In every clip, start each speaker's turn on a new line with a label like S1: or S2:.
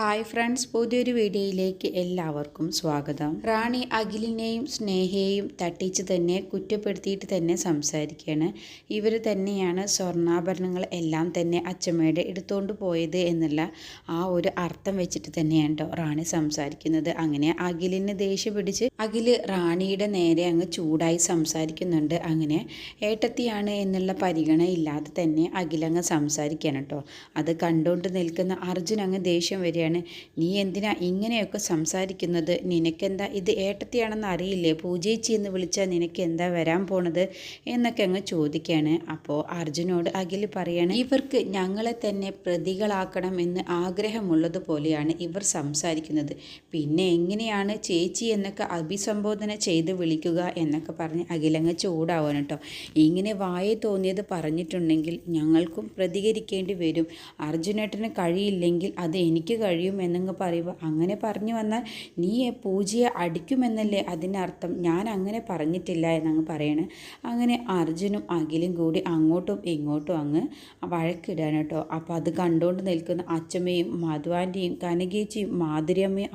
S1: Hi friends പുതിയൊരു വീഡിയോയിലേക്ക് എല്ലാവർക്കും സ്വാഗതം. റാണി അഖിലിനെയും സ്നേഹയെയും തട്ടിച്ച് തന്നെ കുറ്റപ്പെടുത്തിയിട്ട് തന്നെ സംസാരിക്കുകയാണ്. ഇവർ തന്നെയാണ് സ്വർണാഭരണങ്ങൾ എല്ലാം തന്നെ അച്ചമ്മയുടെ എടുത്തുകൊണ്ട് പോയത് എന്നുള്ള ആ ഒരു അർത്ഥം വെച്ചിട്ട് തന്നെയാണ് റാണി സംസാരിക്കുന്നത്. അങ്ങനെ അഖിലിന് ദേഷ്യം പിടിച്ച് അഖിൽ റാണിയുടെ നേരെ അങ്ങ് ചൂടായി സംസാരിക്കുന്നുണ്ട്. അങ്ങനെ ഏട്ടത്തിയാണ് എന്നുള്ള പരിഗണന ഇല്ലാതെ തന്നെ അഖിലങ്ങ് സംസാരിക്കുകയാണ് കേട്ടോ അത് കണ്ടുകൊണ്ട് നിൽക്കുന്ന അർജുൻ അങ്ങ് ദേഷ്യം വരികയാണ്. നീ എന്തിനാ ഇങ്ങനെയൊക്കെ സംസാരിക്കുന്നത്? നിനക്കെന്താ ഇത് ഏട്ടത്തിയാണെന്ന് അറിയില്ലേ? പൂജേച്ചി എന്ന് വിളിച്ചാൽ നിനക്ക് എന്താ വരാൻ പോണത്? എന്നൊക്കെ അങ്ങ് ചോദിക്കുകയാണ് അപ്പോൾ അർജുനോട് അഖിൽ പറയാണ് ഇവർക്ക് ഞങ്ങളെ തന്നെ പ്രതികളാക്കണം എന്ന് ആഗ്രഹമുള്ളതുപോലെയാണ് ഇവർ സംസാരിക്കുന്നത്. പിന്നെ എങ്ങനെയാണ് ചേച്ചി എന്നൊക്കെ അഭിസംബോധന ചെയ്ത് വിളിക്കുക എന്നൊക്കെ പറഞ്ഞ് അഖിലങ്ങ് ചൂടാവാൻ കേട്ടോ. ഇങ്ങനെ വായെ തോന്നിയത് പറഞ്ഞിട്ടുണ്ടെങ്കിൽ ഞങ്ങൾക്കും പ്രതികരിക്കേണ്ടി വരും. അർജുനേട്ടന് കഴിയില്ലെങ്കിൽ അത് എനിക്ക് കഴിയും എന്നങ്ങ് പറയുമ്പോൾ അങ്ങനെ പറഞ്ഞു വന്നാൽ നീ പൂജയെ അടിക്കുമെന്നല്ലേ അതിനർത്ഥം? ഞാൻ അങ്ങനെ പറഞ്ഞിട്ടില്ല എന്നങ്ങ് പറയണേ. അങ്ങനെ അർജുനും അഖിലും കൂടി അങ്ങോട്ടും ഇങ്ങോട്ടും അങ്ങ് വഴക്കിടാൻ കേട്ടോ. അപ്പോൾ അത് കണ്ടുകൊണ്ട് നിൽക്കുന്ന അച്ഛമ്മയും മധുവാന്റെയും കനകേച്ചിയും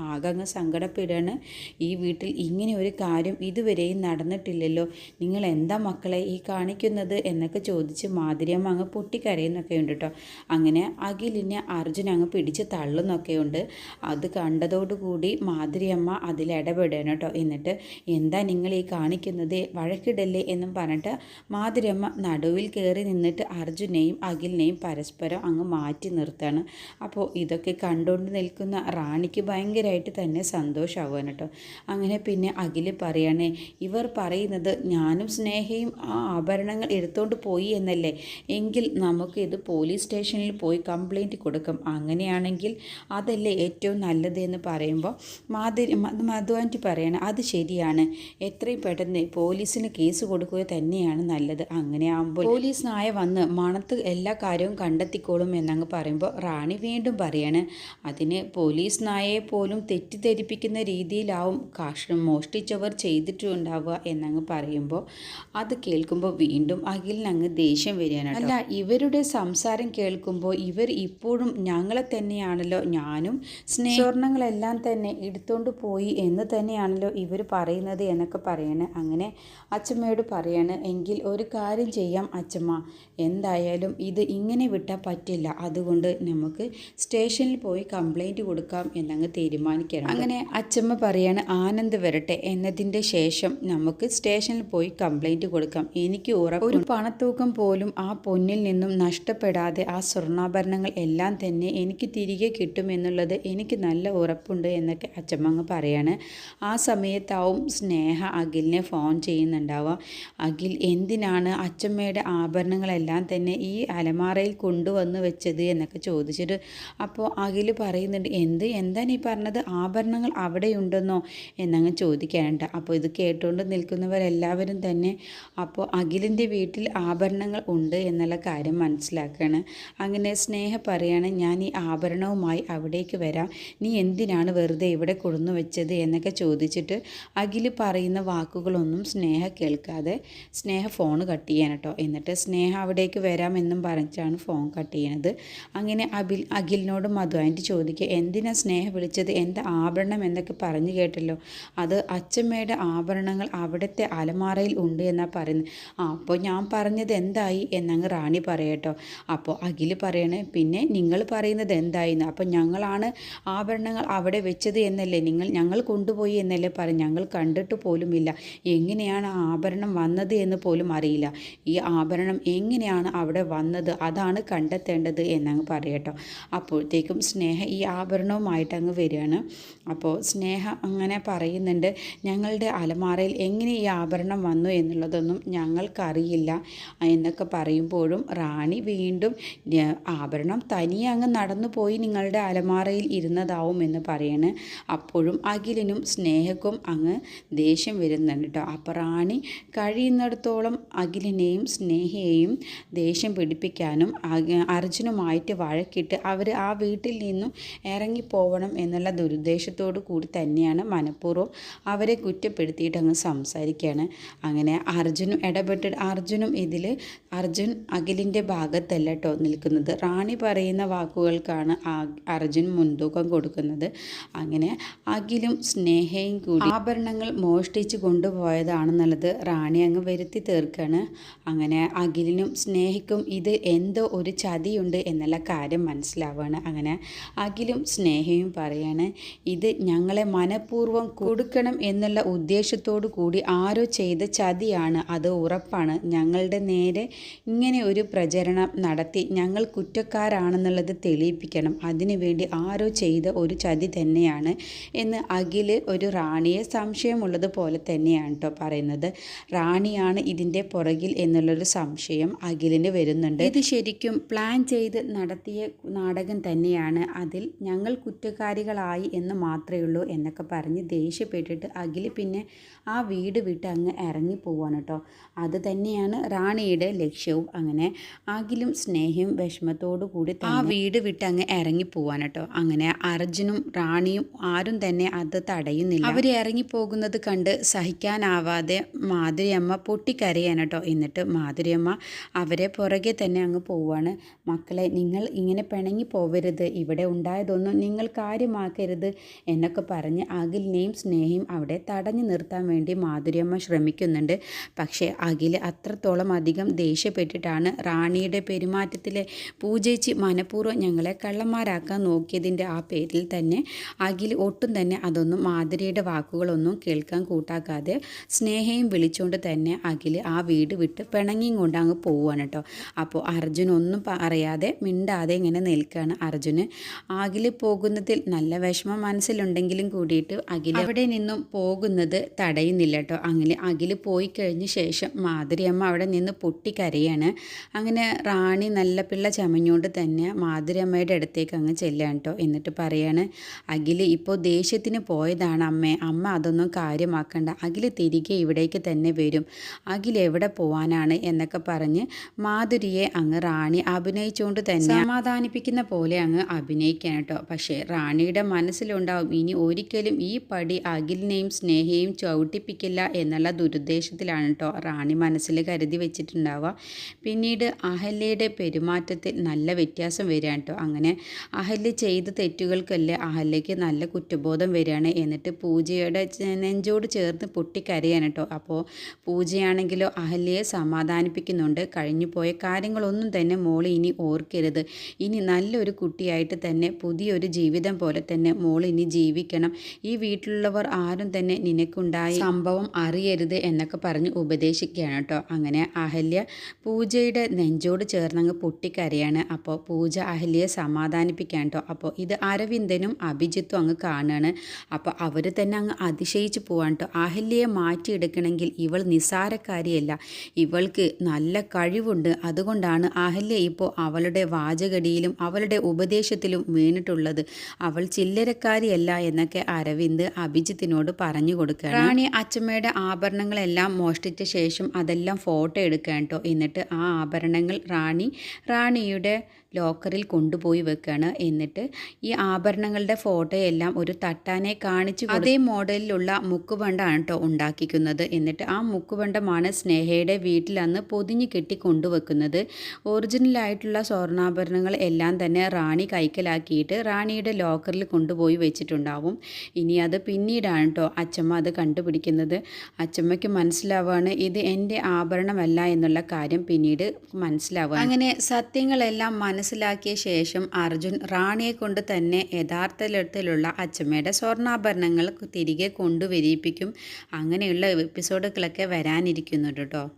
S1: ആകെ അങ്ങ് സങ്കടപ്പെടുകയാണ്. ഈ വീട്ടിൽ ഇങ്ങനെ ഒരു കാര്യം ഇതുവരെയും നടന്നിട്ടില്ലല്ലോ. നിങ്ങൾ എന്താ മക്കളെ ഈ കാണിക്കുന്നത് എന്നൊക്കെ ചോദിച്ച് മാധുര്യമ്മ അങ്ങ് പൊട്ടിക്കരയുന്നൊക്കെ ഉണ്ട് കേട്ടോ. അങ്ങനെ അഖിലിനെ അർജുൻ അങ്ങ് പിടിച്ച് തള്ളുന്നൊക്കെ ഉണ്ട്. അത് കണ്ടതോടുകൂടി മാതിരിയമ്മ അതിൽ ഇടപെടുകയാണ് കേട്ടോ. എന്നിട്ട് എന്താ നിങ്ങൾ ഈ കാണിക്കുന്നത്? വഴക്കിടല്ലേ? എന്നും പറഞ്ഞിട്ട് മാതിരിയമ്മ നടുവിൽ കയറി നിന്നിട്ട് അർജുനെയും അഖിലിനെയും പരസ്പരം അങ്ങ് മാറ്റി നിർത്തുകയാണ്. അപ്പോൾ ഇതൊക്കെ കണ്ടുകൊണ്ട് നിൽക്കുന്ന റാണിക്ക് ഭയങ്കരമായിട്ട് തന്നെ സന്തോഷമാവുകയാണ് കേട്ടോ. അങ്ങനെ പിന്നെ അഖിൽ പറയണേ ഇവർ പറയുന്നത് ഞാനും സ്നേഹയും ആ ആഭരണങ്ങൾ എടുത്തുകൊണ്ട് പോയി എന്നല്ലേ? എങ്കിൽ നമുക്ക് ഇത് പോലീസ് സ്റ്റേഷനിൽ പോയി കംപ്ലൈന്റ് കൊടുക്കും. അങ്ങനെയാണെങ്കിൽ അതല്ലേ ഏറ്റവും നല്ലത് എന്ന് പറയുമ്പോൾ മാധുരി മധുവാന്റി പറയണം അത് ശരിയാണ്. എത്രയും പെട്ടെന്ന് പോലീസിന് കേസ് കൊടുക്കുക തന്നെയാണ് നല്ലത്. അങ്ങനെ ആകുമ്പോൾ പോലീസ് നായ വന്ന് മണത്ത് എല്ലാ കാര്യവും കണ്ടെത്തിക്കോളും എന്നങ്ങ് പറയുമ്പോൾ റാണി വീണ്ടും പറയാണ് അതിന് പോലീസ് നായയെ പോലും തെറ്റിദ്ധരിപ്പിക്കുന്ന രീതിയിലാവും കാഷ്ണം മോഷ്ടിച്ചവർ ചെയ്തിട്ടുണ്ടാവുക എന്നങ്ങ് പറയുമ്പോൾ അത് കേൾക്കുമ്പോൾ വീണ്ടും അഖിലിനങ്ങ് ദേഷ്യം വരികയാണ് അല്ല ഇവരുടെ സംസാരം കേൾക്കുമ്പോൾ ഇവർ ഇപ്പോഴും ഞങ്ങളെ തന്നെയാണല്ലോ ഞാനും സ്നേഹവർണങ്ങളെല്ലാം തന്നെ എടുത്തുകൊണ്ട് പോയി എന്ന് തന്നെയാണല്ലോ ഇവർ പറയുന്നത് എന്നൊക്കെ പറയണേ. അങ്ങനെ അച്ഛമ്മയോട് പറയാണ് എങ്കിൽ ഒരു കാര്യം ചെയ്യാം അച്ഛമ്മ. എന്തായാലും ഇത് ഇങ്ങനെ വിട്ടാൽ പറ്റില്ല. അതുകൊണ്ട് നമുക്ക് സ്റ്റേഷനിൽ പോയി കംപ്ലൈന്റ് കൊടുക്കാം എന്നങ്ങ് തീരുമാനിക്കണം അങ്ങനെ അച്ഛമ്മ പറയാണ് ആനന്ദ് വരട്ടെ. എന്നതിന്റെ ശേഷം നമുക്ക് സ്റ്റേഷനിൽ പോയി കംപ്ലൈന്റ് കൊടുക്കാം. എനിക്ക് ഉറപ്പ് ഒരു പണത്തൂക്കം പോലും ആ പൊന്നിൽ നിന്നും നഷ്ടപ്പെടാതെ ആ സ്വർണാഭരണങ്ങൾ എല്ലാം തന്നെ എനിക്ക് തിരികെ കിട്ടുമെന്നുള്ളത് എനിക്ക് നല്ല ഉറപ്പുണ്ട് എന്നൊക്കെ അച്ചമ്മ അങ്ങ് പറയാണ്. ആ സമയത്താവും സ്നേഹ അഖിലിനെ ഫോൺ ചെയ്യുന്നുണ്ടാവുക. അഖിൽ എന്തിനാണ് അച്ചമ്മയുടെ ആഭരണങ്ങളെല്ലാം തന്നെ ഈ അലമാറയിൽ കൊണ്ടുവന്ന് വെച്ചത് എന്നൊക്കെ ചോദിച്ചിട്ട് അപ്പോൾ അഖിൽ പറയുന്നുണ്ട് എന്ത്? എന്താ നീ പറഞ്ഞത്? ആഭരണങ്ങൾ അവിടെയുണ്ടെന്നോ? എന്നങ്ങ് ചോദിക്കാനുണ്ട്. അപ്പോൾ ഇത് കേട്ടുകൊണ്ട് നിൽക്കുന്നവരെല്ലാവരും തന്നെ അപ്പോൾ അഖിലിന്റെ വീട്ടിൽ ആഭരണങ്ങൾ ഉണ്ട് എന്നുള്ള കാര്യം മനസ്സിലാക്കുകയാണ് അങ്ങനെ സ്നേഹ പറയാണ് ഞാൻ ഈ ആഭരണവുമായി അവിടേക്ക് വരാം. നീ എന്തിനാണ് വെറുതെ ഇവിടെ കൊടുന്നു വെച്ചത് എന്നൊക്കെ ചോദിച്ചിട്ട് അഖിൽ പറയുന്ന വാക്കുകളൊന്നും സ്നേഹ കേൾക്കാതെ സ്നേഹ ഫോൺ കട്ട് ചെയ്യാൻ കേട്ടോ. എന്നിട്ട് സ്നേഹ അവിടേക്ക് വരാമെന്നും പറഞ്ഞിട്ടാണ് ഫോൺ കട്ട് ചെയ്യണത്. അങ്ങനെ അബിൽ അഖിലിനോട് മധു ആന്റി ചോദിക്കുക എന്തിനാ സ്നേഹ വിളിച്ചത്? എന്റെ ആഭരണം എന്നൊക്കെ പറഞ്ഞു കേട്ടല്ലോ. അത് അച്ഛമ്മയുടെ ആഭരണങ്ങൾ അവിടുത്തെ അലമാറയിൽ ഉണ്ട് എന്നാണ് പറയുന്നത്. ആ അപ്പോൾ ഞാൻ പറഞ്ഞത് എന്തായി? എന്നങ്ങ് റാണി പറയട്ടോ. അപ്പോൾ അഖിൽ പറയണേ പിന്നെ നിങ്ങൾ പറയുന്നത് എന്തായിരുന്നു അപ്പോൾ ഞങ്ങളാണ് ആഭരണങ്ങൾ അവിടെ വെച്ചത് എന്നല്ലേ? നിങ്ങൾ ഞങ്ങൾ കൊണ്ടുപോയി എന്നല്ലേ പറഞ്ഞു ഞങ്ങൾ കണ്ടിട്ട് പോലുമില്ല എങ്ങനെയാണ് ആഭരണം വന്നത് എന്ന് പോലും അറിയില്ല. ഈ ആഭരണം എങ്ങനെയാണ് അവിടെ വന്നത്? അതാണ് കണ്ടെത്തേണ്ടത് എന്നങ്ങ് പറയട്ടോ. അപ്പോഴത്തേക്കും സ്നേഹ ഈ ആഭരണവുമായിട്ട് അങ്ങ് വരികയാണ്. അപ്പോൾ സ്നേഹ അങ്ങനെ പറയുന്നുണ്ട് ഞങ്ങളുടെ അലമാറയിൽ എങ്ങനെ ഈ ആഭരണം വന്നു എന്നുള്ളതൊന്നും ഞങ്ങൾക്കറിയില്ല എന്നൊക്കെ പറയുമ്പോഴും റാണി വീണ്ടും ആഭരണം തനിയെ അങ്ങ് നടന്നു പോയി നിങ്ങളുടെ അലമാറയിൽ ഇരുന്നതാവും എന്ന് പറയണ്. അപ്പോഴും അഖിലിനും സ്നേഹക്കും അങ്ങ് ദേഷ്യം വരുന്നുണ്ട് കേട്ടോ അപ്പോൾ റാണി കഴിയുന്നിടത്തോളം അഖിലിനെയും സ്നേഹയെയും ദേഷ്യം പിടിപ്പിക്കാനും അർജുനുമായിട്ട് വഴക്കിട്ട് അവർ ആ വീട്ടിൽ നിന്നും ഇറങ്ങിപ്പോവണം എന്നുള്ള ദുരുദ്ദേശത്തോടു കൂടി തന്നെയാണ് മനഃപൂർവം അവരെ കുറ്റപ്പെടുത്തിയിട്ട് അങ്ങ് സംസാരിക്കുകയാണ് അങ്ങനെ അർജുനും ഇടപെട്ട് അർജുനും ഇതിൽ അർജുൻ അഖിലിന്റെ ഭാഗത്തല്ല കേട്ടോ നിൽക്കുന്നത്. റാണി പറയുന്ന വാക്കുകൾക്കാണ് അർജുൻ അർജുൻ മുൻതൂക്കം കൊടുക്കുന്നത്. അങ്ങനെ അഖിലും സ്നേഹയും കൂടി ആഭരണങ്ങൾ മോഷ്ടിച്ച് കൊണ്ടുപോയതാണെന്നുള്ളത് റാണി അങ്ങ് വരുത്തി തീർക്കാണ്. അങ്ങനെ അഖിലിനും സ്നേഹിക്കും ഇത് എന്തോ ഒരു ചതിയുണ്ട് എന്നുള്ള കാര്യം മനസ്സിലാവുകയാണ് അങ്ങനെ അഖിലും സ്നേഹയും പറയാണ് ഇത് ഞങ്ങളെ മനഃപൂർവം കൊടുക്കണം എന്നുള്ള ഉദ്ദേശത്തോടു കൂടി ആരോ ചെയ്ത ചതിയാണ്. അത് ഉറപ്പാണ്. ഞങ്ങളുടെ നേരെ ഇങ്ങനെ ഒരു പ്രചരണം നടത്തി ഞങ്ങൾ കുറ്റക്കാരാണെന്നുള്ളത് തെളിയിപ്പിക്കണം. അതിനുവേണ്ടി ആരോ ചെയ്ത ഒരു ചതി തന്നെയാണ് എന്ന് അഖിൽ ഒരു റാണിയെ സംശയമുള്ളത് പോലെ തന്നെയാണ് കേട്ടോ പറയുന്നത്. റാണിയാണ് ഇതിന്റെ പുറകിൽ എന്നുള്ളൊരു സംശയം അഖിലിന് വരുന്നുണ്ട്. ഇത് ശരിക്കും പ്ലാൻ ചെയ്ത് നടത്തിയ നാടകം തന്നെയാണ്. അതിൽ ഞങ്ങൾ കുറ്റക്കാരികളായി എന്ന് മാത്രമേ ഉള്ളൂ എന്നൊക്കെ പറഞ്ഞ് ദേഷ്യപ്പെട്ടിട്ട് അഖിൽ പിന്നെ ആ വീട് വിട്ട് അങ്ങ് ഇറങ്ങി പോവാണ് കേട്ടോ അത് തന്നെയാണ് റാണിയുടെ ലക്ഷ്യവും. അങ്ങനെ അഖിലും സ്നേഹയും വിഷമത്തോടു കൂടി ആ വീട് വിട്ട് അങ്ങ് ഇറങ്ങി പോവാൻ കേട്ടോ അങ്ങനെ അർജുനും റാണിയും ആരും തന്നെ അത് തടയുന്നില്ല. അവർ ഇറങ്ങി പോകുന്നത് കണ്ട് സഹിക്കാനാവാതെ മാധുരിയമ്മ പൊട്ടിക്കരയാണ് കേട്ടോ എന്നിട്ട് മാധുരിയമ്മ അവരെ പുറകെ തന്നെ അങ്ങ് പോവാണ്. മക്കളെ നിങ്ങൾ ഇങ്ങനെ പിണങ്ങി പോവരുത്. ഇവിടെ ഉണ്ടായതൊന്നും നിങ്ങൾ കാര്യമാക്കരുത് എന്നൊക്കെ പറഞ്ഞ് അഖിലിനെയും സ്നേഹയും അവിടെ തടഞ്ഞു നിർത്താൻ വേണ്ടി മാധുരിയമ്മ ശ്രമിക്കുന്നുണ്ട്. പക്ഷേ അഖിൽ അത്രത്തോളം അധികം ദേഷ്യപ്പെട്ടിട്ടാണ് റാണിയുടെ പെരുമാറ്റത്തിലെ പൂജയിച്ച് മനഃപൂർവം ഞങ്ങളെ കള്ളന്മാരാക്കാൻ നോക്കിയതിന്റെ ആ പേരിൽ തന്നെ അഖിൽ ഒട്ടും തന്നെ അതൊന്നും മാധുരിയുടെ വാക്കുകളൊന്നും കേൾക്കാൻ കൂട്ടാക്കാതെ സ്നേഹയും വിളിച്ചുകൊണ്ട് തന്നെ അഖിൽ ആ വീട് വിട്ട് പിണങ്ങിയും കൊണ്ട് അങ്ങ് പോവുകയാണ് കേട്ടോ. അപ്പോൾ അർജുൻ ഒന്നും പറയാതെ മിണ്ടാതെ ഇങ്ങനെ നിൽക്കുകയാണ് അർജുന്. അഖിൽ പോകുന്നതിൽ നല്ല വിഷമം മനസ്സിലുണ്ടെങ്കിലും കൂടിയിട്ട് അഖിൽ അവിടെ നിന്നും പോകുന്നത് തടയുന്നില്ല കേട്ടോ. അങ്ങനെ അഖിൽ പോയി കഴിഞ്ഞ ശേഷം മാധുരിയമ്മ അവിടെ നിന്ന് പൊട്ടിക്കരയാണ്. അങ്ങനെ റാണി നല്ല പിള്ള ചമഞ്ഞുകൊണ്ട് തന്നെ മാധുരിയമ്മയുടെ അടുത്തേക്ക് അങ്ങ് ചെല്ലുകയാണ് കേട്ടോ. എന്നിട്ട് പറയാണ് അഖിൽ ഇപ്പോൾ ദേഷ്യത്തിന് പോയതാണ് അമ്മേ. അമ്മ അതൊന്നും കാര്യമാക്കണ്ട. അഖിൽ തിരികെ ഇവിടേക്ക് തന്നെ വരും. അഖിൽ എവിടെ പോവാനാണ്? എന്നൊക്കെ പറഞ്ഞ് മാധുരിയെ അങ്ങ് റാണി അഭിനയിച്ചുകൊണ്ട് തന്നെ സമാധാനിപ്പിക്കുന്ന പോലെ അങ്ങ് അഭിനയിക്കാൻ കേട്ടോ. പക്ഷേ റാണിയുടെ മനസ്സിലുണ്ടാവും ഇനി ഒരിക്കലും ഈ പടി അഖിലിനെയും സ്നേഹയും ചവിട്ടിപ്പിക്കില്ല എന്നുള്ള ദുരുദ്ദേശത്തിലാണ് കേട്ടോ റാണി മനസ്സിൽ കരുതി വെച്ചിട്ടുണ്ടാവുക. പിന്നീട് അഹല്യയുടെ പെരുമാറ്റത്തിൽ നല്ല വ്യത്യാസം വരികയാണ് കേട്ടോ. അങ്ങനെ അഹല്യ ചെയ്ത തെറ്റുകൾക്കല്ലേ അഹല്യയ്ക്ക് നല്ല കുറ്റബോധം വരികയാണ്? എന്നിട്ട് പൂജയുടെ നെഞ്ചോട് ചേർന്ന് പൊട്ടിക്കരയാണ് കേട്ടോ അപ്പോൾ പൂജയാണെങ്കിലോ അഹല്യയെ സമാധാനിപ്പിക്കുന്നുണ്ട്. കഴിഞ്ഞു പോയ കാര്യങ്ങളൊന്നും തന്നെ മോൾ ഇനി ഓർക്കരുത്. ഇനി നല്ലൊരു കുട്ടിയായിട്ട് തന്നെ പുതിയൊരു ജീവിതം പോലെ തന്നെ മോൾ ഇനി ജീവിക്കണം. ഈ വീട്ടിലുള്ളവർ ആരും തന്നെ നിനക്കുണ്ടായ സംഭവം അറിയരുത് എന്നൊക്കെ പറഞ്ഞ് ഉപദേശിക്കുകയാണ് കേട്ടോ അങ്ങനെ അഹല്യ പൂജയുടെ നെഞ്ചോട് ചേർന്നങ്ങ് പൊട്ടിക്കരയാണ്. അപ്പോൾ പൂജ അഹല്യയെ സമാധാനിപ്പിക്കാൻ കേട്ടോ അപ്പോൾ ഇത് അരവിന്ദനും അഭിജിത്തും അങ്ങ് കാണുകയാണ് അപ്പോൾ അവർ തന്നെ അങ്ങ് അതിശയിച്ച് പോവാണ് കേട്ടോ. അഹല്യയെ മാറ്റിയെടുക്കണമെങ്കിൽ ഇവൾ നിസാരക്കാരിയല്ല ഇവൾക്ക് നല്ല കഴിവുണ്ട്. അതുകൊണ്ടാണ് അഹല്യ ഇപ്പോൾ അവളുടെ വാചകടിയിലും അവളുടെ ഉപദേശത്തിലും വീണിട്ടുള്ളത്. അവൾ ചില്ലരക്കാരിയല്ല എന്നൊക്കെ അരവിന്ദ് അഭിജിത്തിനോട് പറഞ്ഞു കൊടുക്കുക റാണി അച്ചമ്മയുടെ ആഭരണങ്ങളെല്ലാം മോഷ്ടിച്ച ശേഷം അതെല്ലാം ഫോട്ടോ എടുക്കാൻ കേട്ടോ. എന്നിട്ട് ആ ആഭരണങ്ങൾ റാണി റാണിയുടെ ലോക്കറിൽ കൊണ്ടുപോയി വെക്കുകയാണ് എന്നിട്ട് ഈ ആഭരണങ്ങളുടെ ഫോട്ടോയെല്ലാം ഒരു തട്ടാനെ കാണിച്ച് അതേ. മോഡലിലുള്ള മുക്കുബണ്ടാണ് കേട്ടോ ഉണ്ടാക്കിക്കുന്നത്. എന്നിട്ട് ആ മുക്കുബണ്ടമാണ് സ്നേഹയുടെ വീട്ടിൽ അന്ന് പൊതിഞ്ഞ് കെട്ടി കൊണ്ടുവെക്കുന്നത്. ഒറിജിനലായിട്ടുള്ള സ്വർണാഭരണങ്ങൾ എല്ലാം തന്നെ റാണി കൈക്കലാക്കിയിട്ട് റാണിയുടെ ലോക്കറിൽ കൊണ്ടുപോയി വെച്ചിട്ടുണ്ടാവും. ഇനി അത് പിന്നീടാണ് കേട്ടോ അച്ചമ്മ അത് കണ്ടുപിടിക്കുന്നത്. അച്ചമ്മയ്ക്ക് മനസ്സിലാവുകയാണ് ഇത് എന്റെ ആഭരണമല്ല എന്നുള്ള കാര്യം പിന്നീട് മനസ്സിലാവുക അങ്ങനെ സത്യങ്ങളെല്ലാം മനസ്സിലാക്കിയ ശേഷം അർജുൻ റാണിയെ കൊണ്ട് തന്നെ യഥാർത്ഥത്തിലുള്ള അച്ചമ്മയുടെ സ്വർണാഭരണങ്ങൾ തിരികെ കൊണ്ടുവരിപ്പിക്കും അങ്ങനെയുള്ള എപ്പിസോഡുകളൊക്കെ വരാനിരിക്കുന്നുണ്ട് കേട്ടോ